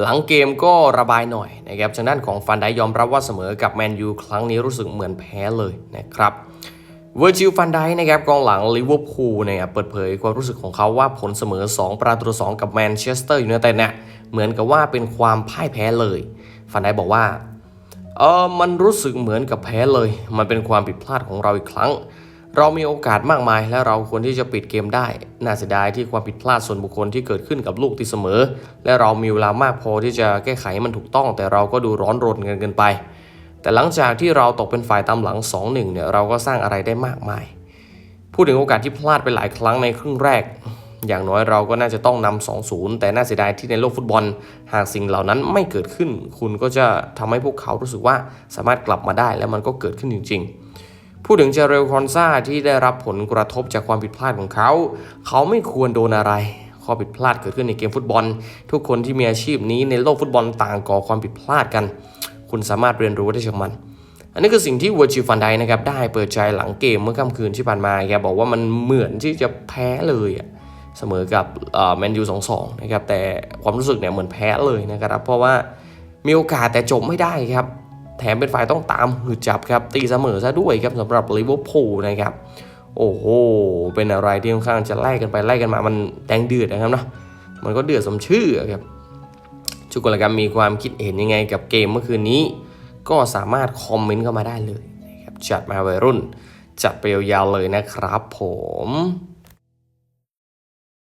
หลังเกมก็ระบายหน่อยนะครับทางด้านของฟันไดยอมรับว่าเสมอกับแมนยูครั้งนี้รู้สึกเหมือนแพ้เลยนะครับเวอร์จิลฟันไดนะครับกองหลังลิเวอร์พูลเนี่ยเปิดเผยความรู้สึกของเขาว่าผลเสมอ 2 ประตูต่อ2กับแมนเชสเตอร์ยูไนเต็ดเนี่ยเหมือนกับว่าเป็นความพ่ายแพ้เลย ฟันไดบอกว่าเออมันรู้สึกเหมือนกับแพ้เลย มันเป็นความผิดพลาดของเราอีกครั้ง เรามีโอกาสมากมาย และเราควรที่จะปิดเกมได้ น่าเสียดายที่ความผิดพลาดส่วนบุคคลที่เกิดขึ้นกับลูกที่เสมอ และเรามีเวลามากพอที่จะแก้ไขมันถูกต้อง แต่เราก็ดูร้อนรนกันเกินไป แต่หลังจากที่เราตกเป็นฝ่ายตามหลัง 2-1 เนี่ยเราก็สร้างอะไรได้มากมาย พูดถึงโอกาสที่พลาดไปหลายครั้งในครึ่งแรก อย่างน้อยเราก็น่าจะต้องนำ2-0 แต่น่าเสียดายที่ในโลกฟุตบอล หากสิ่งเหล่านั้นไม่เกิดขึ้น คุณก็จะทำให้พวกเขารู้สึกว่าสามารถกลับมาได้ และมันก็เกิดขึ้นจริง ๆ พูดถึงเจเรลคอนซาที่ได้รับผลกระทบจากความผิดพลาดของเขา เขาไม่ควรโดนอะไรข้อผิดพลาดเกิดขึ้นในเกมฟุตบอล ทุกคนที่มีอาชีพนี้ในโลกฟุตบอลต่างก่อความผิดพลาดกัน คุณสามารถเรียนรู้ได้จากมัน อันนี้คือสิ่งที่เวอร์จิฟันไดนะครับได้เปิดใจหลังเกมเมื่อค่ำคืนที่ผ่านมาแกบอกว่ามันเหมือนที่จะแพ้เลยอะเสมอกับแมนยูสองสองนะครับแต่ความรู้สึกเนี่ยเหมือนแพ้เลยนะครับเพราะว่ามีโอกาสแต่จบไม่ได้ครับ แถมเป็นฝ่ายต้องตามหืดจับครับ ตีเสมอซะด้วยครับสำหรับลิเวอร์พูลนะครับ โอ้โห เป็นอะไรที่ค่อนข้างจะไล่กันไปไล่กันมา มันแดงเดือดนะครับเนาะมันก็เดือดสมชื่อครับทุกคนละครับมีความคิดเห็นยังไงกับเกมเมื่อคืนนี้ ก็สามารถคอมเมนต์เข้ามาได้เลยนะครับจัดมาวัยรุ่น จัดไปยาวๆเลยนะครับผม